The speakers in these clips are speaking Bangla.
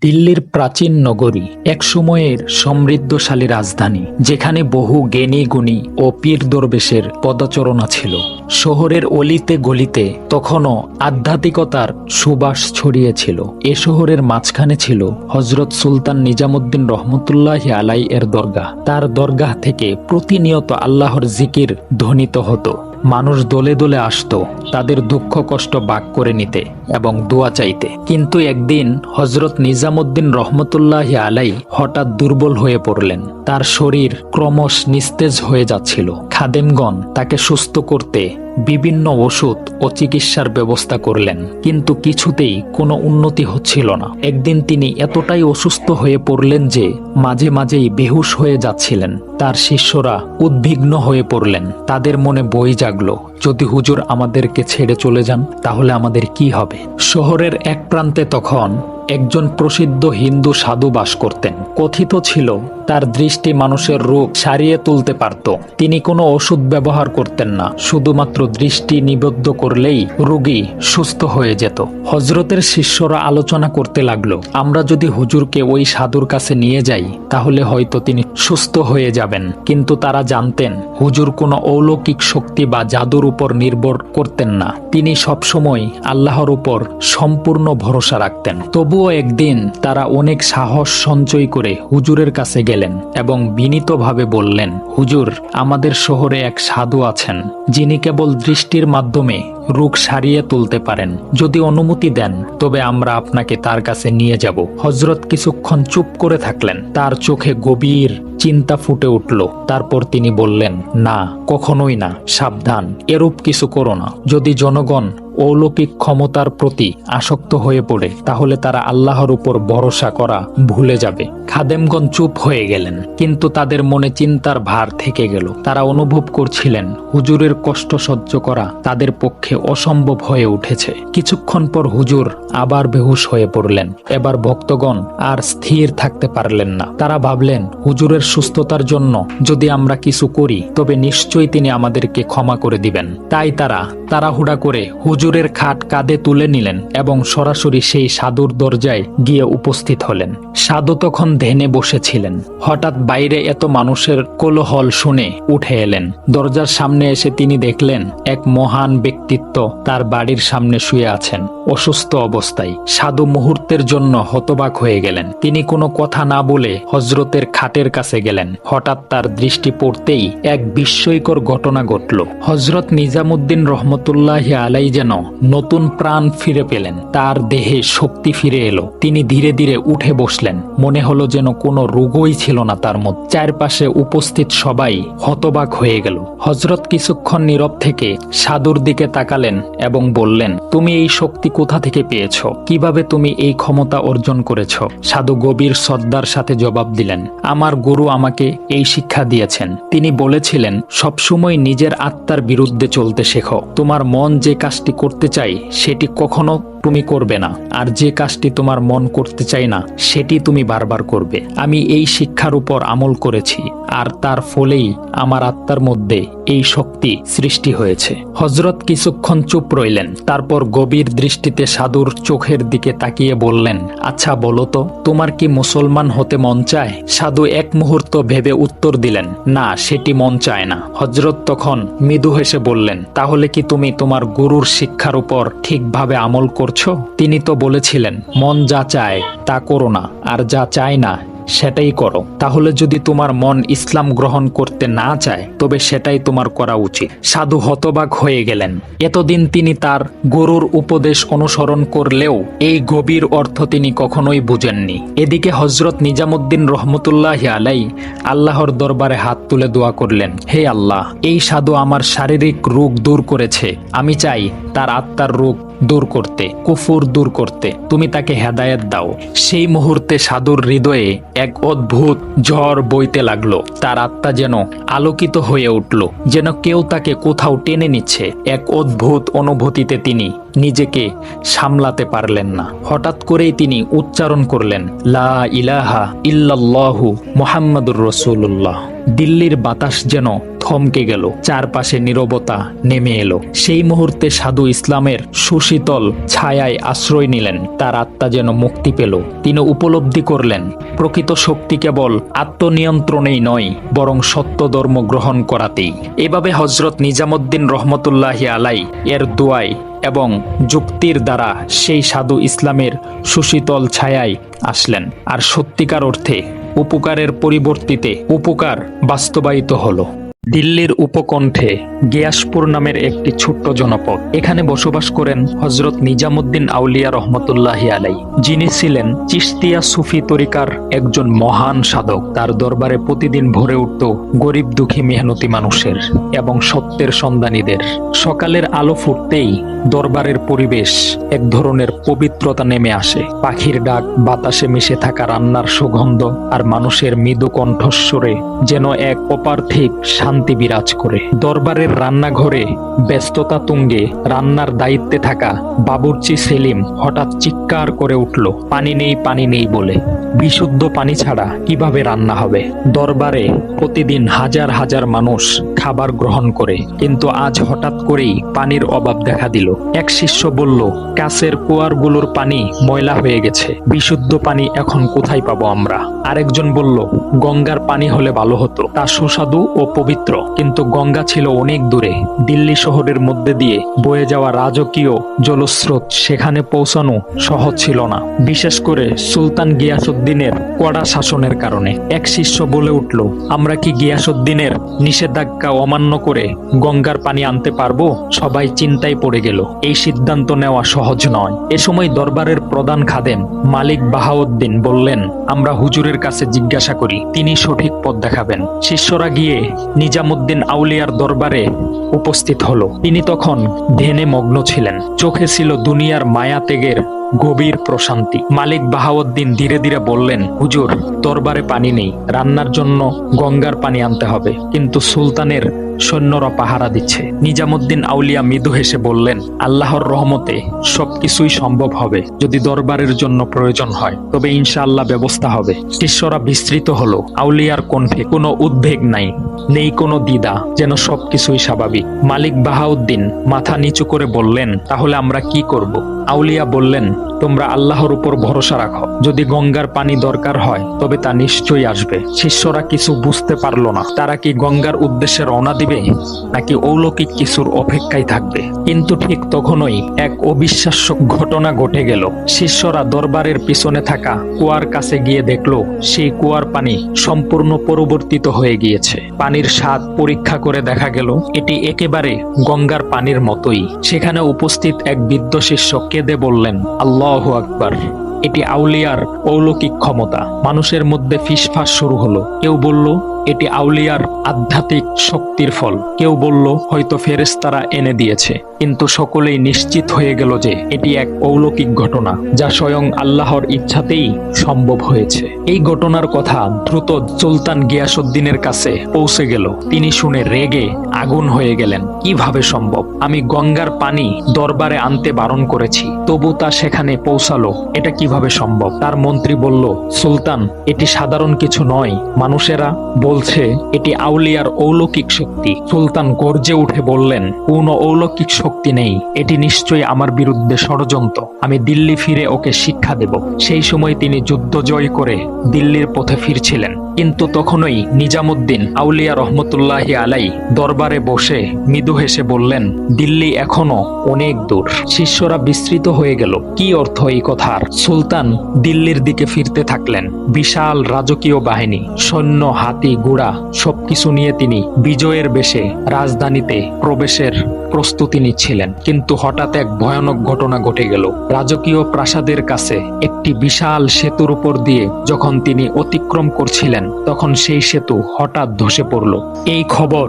দিল্লির প্রাচীন নগরী এক সময়ের সমৃদ্ধশালী রাজধানী, যেখানে বহু জ্ঞানী গুণী ও পীর দরবেশের পদচরণা ছিল। শহরের অলিতে গলিতে তখনও আধ্যাত্মিকতার সুবাস ছড়িয়েছিল। এ শহরের মাঝখানে ছিল হজরত সুলতান নিজামুদ্দিন রহমতুল্লাহ আলাই এর দরগাহ। তার দরগাহ থেকে প্রতিনিয়ত আল্লাহর জিকির ধ্বনিত হতো। মানুষ দলে দলে আসত তাদের দুঃখ কষ্ট বাক করে নিতে এবং দোয়া চাইতে। কিন্তু একদিন হজরত নিজামুদ্দিন রহমতুল্লাহ আলাই হঠাৎ দুর্বল হয়ে পড়লেন। তার শরীর ক্রমশ নিস্তেজ হয়ে যাচ্ছিল। খাদেমগণ তাকে সুস্থ করতে বিভিন্ন ওষুধ ও চিকিৎসার ব্যবস্থা করলেন, কিন্তু কিছুতেই কোনো উন্নতি হচ্ছিল না। একদিন তিনি এতটাই অসুস্থ হয়ে পড়লেন যে মাঝে মাঝেই বেহুশ হয়ে যাচ্ছিলেন। তার শিষ্যরা উদ্বিগ্ন হয়ে পড়লেন। তাদের মনে বই জাগলো, যদি হুজুর আমাদেরকে ছেড়ে চলে যান, তাহলে আমাদের কি হবে? শহরের এক প্রান্তে তখন একজন প্রসিদ্ধ হিন্দু সাধু বাস করতেন। কথিত ছিল, তার দৃষ্টি মানুষের রোগ সারিয়ে তুলতে পারত। তিনি কোনো ওষুধ ব্যবহার করতেন না, শুধুমাত্র দৃষ্টি নিবদ্ধ করলেই রোগী সুস্থ হয়ে যেত। হজরতের শিষ্যরা আলোচনা করতে লাগল, আমরা যদি হুজুরকে ওই সাধুর কাছে নিয়ে যাই, তাহলে হয়তো তিনি সুস্থ হয়ে যাবেন। কিন্তু তারা জানতেন, হুজুর কোনো অলৌকিক শক্তি বা জাদুর উপর নির্ভর করতেন না। তিনি সবসময় আল্লাহর উপর সম্পূর্ণ ভরসা রাখতেন। তবুও একদিন তারা অনেক সাহস সঞ্চয় করে হুজুরের কাছে গেলেন এবং বিনীতভাবে বললেন, হুজুর, আমাদের শহরে এক সাধু আছেন, যিনি কেবল দৃষ্টির মাধ্যমে রোগ সারিয়ে তুলতে পারেন। যদি অনুমতি দেন, তবে আমরা আপনাকে তার কাছে নিয়ে যাব। হজরত কিছুক্ষণ চুপ করে থাকলেন। তার চোখে গভীর চিন্তা ফুটে উঠল। তারপর তিনি বললেন, না, কখনোই না, সাবধান। এরূপ কিছু করো না। যদি জনগণ অলৌকিক ক্ষমতার প্রতি আসক্ত হয়ে পড়ে, তাহলে তারা আল্লাহর উপর ভরসা করা ভুলে যাবে। খাদেমগণ চুপ হয়ে গেলেন, কিন্তু তাদের মনে চিন্তার ভার থেকে গেল। তারা অনুভব করছিলেন, হুজুরের কষ্ট সহ্য করা তাদের পক্ষে অসম্ভব হয়ে উঠেছে। কিছুক্ষণ পর হুজুর আবার বেহুশ হয়ে পড়লেন। এবার ভক্তগণ আর স্থির থাকতে পারলেন না। তারা ভাবলেন, হুজুরের সুস্থতার জন্য যদি আমরা কিছু করি, তবে নিশ্চয়ই তিনি আমাদেরকে ক্ষমা করে দিবেন। তাই তারা তাড়াহুড়া করে হুজুরের খাট কাঁধে তুলে নিলেন এবং সরাসরি সেই সাধুর দরজায় গিয়ে উপস্থিত হলেন। সাধু তখন ধ্যানে বসেছিলেন। হঠাৎ বাইরে এত মানুষের কোলাহল শুনে উঠে এলেন। দরজার সামনে এসে তিনি দেখলেন, এক মহান ব্যক্তিত্ব তার বাড়ির সামনে শুয়ে আছেন। অসুস্থ অবস্থায় সাধু মুহূর্তের জন্য হতবাক হয়ে গেলেন। তিনি কোনো কথা না বলে হজরতের খাটের কাছে গেলেন। হঠাৎ তার দৃষ্টি পড়তেই এক বিস্ময়কর ঘটনা ঘটল। হজরত নিজামুদ্দিন রহমতুল্লাহ আলাই যেন নতুন প্রাণ ফিরে পেলেন। তার দেহে শক্তি ফিরে এলো। তিনি ধীরে ধীরে উঠে বসলেন। মনে হলো যেন কোনো রোগই ছিল না তার মধ্যে। চারপাশে উপস্থিত সবাই হতবাক হয়ে গেল। হজরত কিছুক্ষণ নীরব থেকে সাধুর দিকে তাকালেন এবং বললেন, তুমি এই শক্তি কোথা থেকে পেয়েছ? কীভাবে তুমি এই ক্ষমতা অর্জন করেছ? সাধু গভীর শ্রদ্ধার সাথে জবাব দিলেন, আমার গুরু আমাকে এই শিক্ষা দিয়েছেন। তিনি বলেছিলেন, সবসময় নিজের আত্মার বিরুদ্ধে চলতে শেখো। তোমার মন যে কাজটি করতে চাই, সেটি কখনো তুমি করবে না। আর যে কাজটি তোমার মন করতে চাই না, সেটি তুমি বারবার করবে। আমি এই শিক্ষার উপর আমল করেছি। আর তার ফলেই আমার আত্মার মধ্যে এই শক্তি সৃষ্টি হয়েছে। হজরত কিছুক্ষণ চুপ রইলেন, তারপর গভীর দৃষ্টিতে সাধুর চোখের দিকে তাকিয়ে বললেন আচ্ছা বলো তো, তোমার কি মুসলমান হতে মন চায়? সাধু এক মুহূর্ত ভেবে উত্তর দিলেন, না, সেটি মন চায় না। হজরত তখন মৃদু হেসে বললেন, তাহলে কি তুমি তোমার গুরুর শিক্ষার উপর ঠিকভাবে আমল করছ? তিনি তো বলেছিলেন, মন যা চায় তা করো না, আর যা চায় না সেটাই করো। তাহলে যদি তোমার মন ইসলাম গ্রহণ করতে না চায়, তবে সেটাই তোমার করা উচিত। সাধু হতবাক হয়ে গেলেন। এতদিন তিনি তার গুরুর উপদেশ অনুসরণ করলেও এই গভীর অর্থ তিনি কখনোই বুঝেননি। এদিকে হজরত নিজামুদ্দিন রহমতুল্লাহ আলাই আল্লাহর দরবারে হাত তুলে দোয়া করলেন, হে আল্লাহ, এই সাধু আমার শারীরিক রোগ দূর করেছে। আমি চাই তার আত্মার রোগ দূর করতে, কুফুর দূর করতে। তুমি তাকে হেদায়েত দাও। সেই মুহূর্তে সাধুর হৃদয়ে এক অদ্ভুত ঝড় বইতে লাগল। তার আত্মা যেন আলোকিত হয়ে উঠল, যেন কেউ তাকে কোথাও টেনে নিচ্ছে। এক অদ্ভুত অনুভূতিতে তিনি নিজেকে সামলাতে পারলেন না। হঠাৎ করেই তিনি উচ্চারণ করলেন, লা ইলাহা ইল্লাল্লাহু মুহাম্মাদুর রসুল্লাহ দিল্লির বাতাস যেন থমকে গেল। চারপাশে নীরবতা নেমে এলো। সেই মুহূর্তে সাধু ইসলামের সুশীতল ছায়ায় আশ্রয় নিলেন। তার আত্মা যেন মুক্তি পেল। তিনি উপলব্ধি করলেন, প্রকৃত শক্তি কেবল আত্মনিয়ন্ত্রণেই নয়, বরং সত্য ধর্ম গ্রহণ করাতেই। এভাবে হজরত নিজামুদ্দিন রহমতুল্লাহি আলাই এর দোয়ায় এবং যুক্তির দ্বারা সেই সাধু ইসলামের সুশীতল ছায়ায় আসলেন। আর সত্যিকার অর্থে উপকারের পরিবর্তিতে উপকার বাস্তবায়িত হলো। দিল্লির উপকণ্ঠে গিয়াসপুর নামের একটি ছোট্ট জনপদ। এখানে বসবাস করেন হজরত নিজামুদ্দিন আউলিয়া রহমতুল্লাহি আলাই যিনি ছিলেন চিস্তিয়া সুফি তরিকার একজন মহান সাধক। তার দরবারে প্রতিদিন ভরে উঠত গরিব দুঃখী মেহনতি মানুষের এবং সত্যের সন্ধানীদের। সকালের আলো ফুটতেই দরবারের পরিবেশ এক ধরনের পবিত্রতা নেমে আসে। পাখির ডাক, বাতাসে মিশে থাকা রান্নার সুগন্ধ আর মানুষের মৃদু কণ্ঠস্বরে যেন এক অপার্থিব শান্তি বিরাজ করে। দরবারের রান্নাঘরে ব্যস্ততা তুঙ্গে রান্নার দায়িত্বে থাকা বাবুর্চি সেলিম হঠাৎ চিৎকার করে উঠল, পানি নেই পানি নেই বলে। বিশুদ্ধ পানি ছাড়া কীভাবে রান্না হবে? দরবারে প্রতিদিন হাজার হাজার মানুষ খাবার গ্রহণ করে, কিন্তু আজ হঠাৎ করেই পানির অভাব দেখা দিল। এক শিষ্য বলল, কাছের কুয়ারগুলোর পানি ময়লা হয়ে গেছে। বিশুদ্ধ পানি এখন কোথায় পাবো আমরা? আরেকজন বলল, গঙ্গার পানি হলে ভালো হতো। তা সুস্বাদু ও পবিত্র কিন্তু গঙ্গা ছিল অনেক দূরে। দিল্লি শহরের মধ্যে দিয়ে বয়ে যাওয়া রাজকীয় জলস্রোত সেখানে পৌঁছানো সহজ ছিল না। বিশেষ করে সুলতান গিয়াসুদ্দিনের কড়া শাসনের কারণে। এক শিষ্য বলে উঠল, আমরা কি গিয়াসুদ্দিনের নিষেধাজ্ঞা অমান্য করে গঙ্গার পানি আনতে পারব? সবাই চিন্তায় পড়ে গেল। এই সিদ্ধান্ত নেওয়া সহজ নয়। এ সময় দরবারের প্রধান খাদেম মালিক বাহাউদ্দিন বললেন, আমরা হুজুরের কাছে জিজ্ঞাসা করি, তিনি সঠিক পথ দেখাবেন। শিষ্যরা গিয়ে নিজামুদ্দিন আউলিয়ার দরবারে উপস্থিত হল। তিনি তখন ধ্যানে মগ্ন ছিলেন। চোখে ছিল দুনিয়ার মায়া ত্যাগের গভীর প্রশান্তি। মালিক বাহাউদ্দিন ধীরে ধীরে বললেন, হুজুর, দরবারে পানি নেই। রান্নার জন্য গঙ্গার পানি আনতে হবে। কিন্তু সুলতানের সৈন্যরা পাহারা দিচ্ছে। নিজামুদ্দিন আউলিয়া মৃদু হেসে বললেন, আল্লাহর রহমতে সবকিছুই সম্ভব হবে। যদি দরবারের জন্য প্রয়োজন হয়, তবে ইনশাআল্লাহ ব্যবস্থা হবে। শিষ্যরা বিস্তৃত হলো। আউলিয়ার কণ্ঠে কোনো উদ্বেগ নাই, নেই কোনো দ্বিধা, যেন সবকিছুই স্বাভাবিক। মালিক বাহাউদ্দিন মাথা নিচু করে বললেন, তাহলে আমরা কি করব? আউলিয়া বললেন, তোমরা আল্লাহর উপর ভরসা রাখো। যদি গঙ্গার পানি দরকার হয়, তবে তা নিশ্চয়ই আসবে। শিষ্যরা কিছু বুঝতে পারল না। তারা কি গঙ্গার উদ্দেশ্যে রওনা দিবে, নাকি অলৌকিক কিছুর অপেক্ষায় থাকবে? কিন্তু ঠিক তখনই এক অবিশ্বাস্য ঘটনা ঘটে গেল। শিষ্যরা দরবারের পিছনে থাকা কুয়ার কাছে গিয়ে দেখল, সেই কুয়ার পানি সম্পূর্ণ পরিবর্তিত হয়ে গিয়েছে। পানির স্বাদ পরীক্ষা করে দেখা গেল, এটি একেবারে গঙ্গার পানির মতোই। সেখানে উপস্থিত এক বৃদ্ধ শিষ্য কেঁদে বললেন, আল্লাহ আকবার, এটি আউলিয়ার অলৌকিক ক্ষমতা। মানুষের মধ্যে ফিসফাস শুরু হলো। কেউ বলল, এটি আউলিয়ার আধ্যাত্মিক শক্তির ফল। কেউ বলল, হয়তো ফেরেস্তারা এনে দিয়েছে। কিন্তু সকলেই নিশ্চিত হয়ে গেল যে এটি এক অলৌকিক ঘটনা, যা স্বয়ং আল্লাহর ইচ্ছাতেই সম্ভব হয়েছে। এই ঘটনার কথা দ্রুত সুলতান গিয়াসুদ্দিনের কাছে পৌঁছে গেল। তিনি শুনে রেগে আগুন হয়ে গেলেন। কীভাবে সম্ভব? আমি গঙ্গার পানি দরবারে আনতে বারণ করেছি। তবু তা সেখানে পৌঁছালো। এটা কীভাবে সম্ভব? তার মন্ত্রী বলল, সুলতান, এটি সাধারণ কিছু নয়। মানুষেরা বলছে, এটি আউলিয়ার অলৌকিক শক্তি। সুলতান গর্জে উঠে বললেন কোন অলৌকিক শক্তি নেই। এটি নিশ্চয়ই আমার বিরুদ্ধে ষড়যন্ত্র। আমি দিল্লি ফিরে ওকে শিক্ষা দেব। সেই সময় তিনি যুদ্ধ জয় করে দিল্লির পথে ফিরছিলেন। কিন্তু তখনই নিজামুদ্দিন আউলিয়া রহমতুল্লাহি আলাই দরবারে বসে মৃদু হেসে বললেন, দিল্লি এখনও অনেক দূর। শিষ্যরা বিস্তৃত হয়ে গেল। কি অর্থ এই কথার? সুলতান দিল্লির দিকে ফিরতে থাকলেন। বিশাল রাজকীয় বাহিনী, সৈন্য, হাতি ঘোড়া সবকিছু নিয়ে তিনি বিজয়ের বেশে রাজধানীতে প্রবেশের প্রস্তুতি নিচ্ছিলেন কিন্তু হঠাৎ এক ভয়ানক ঘটনা ঘটে গেল। রাজকীয় প্রাসাদের কাছে একটি বিশাল সেতুর উপর দিয়ে যখন তিনি অতিক্রম করছিলেন, তখন সেই সেতু হঠাৎ ধসে পড়ল। এই খবর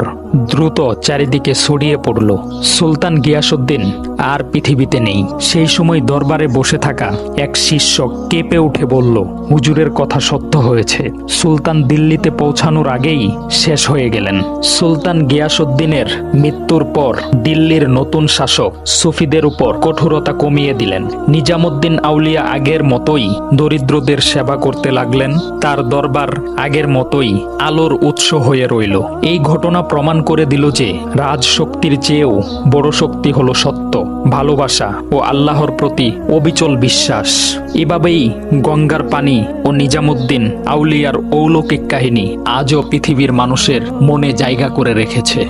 দ্রুত চারিদিকে ছড়িয়ে পড়ল। সুলতান গিয়াসুদ্দিন আর পৃথিবীতে নেই। সেই সময় দরবারে বসে থাকা এক শিষ্য কেঁপে উঠে বলল, হুজুরের কথা সত্য হয়েছে। সুলতান দিল্লিতে পৌঁছানোর আগেই শেষ হয়ে গেলেন। সুলতান গিয়াসুদ্দিনের মৃত্যুর পর দিল্লির নতুন নতুন শাসক সুফিদের উপর কঠোরতা কমিয়ে দিলেন। নিজামুদ্দিন আউলিয়া আগের মতোই দরিদ্রদের সেবা করতে লাগলেন। তার দরবার আগের মতোই আলোর উৎস হয়ে রইল। এই ঘটনা প্রমাণ করে দিল যে রাজশক্তির চেয়েও বড় শক্তি হলো সত্য, ভালোবাসা ও আল্লাহর প্রতি অবিচল বিশ্বাস। এভাবেই গঙ্গার পানি ও নিজামুদ্দিন আউলিয়ার অলৌকিক কাহিনী আজও পৃথিবীর মানুষের মনে জায়গা করে রেখেছে।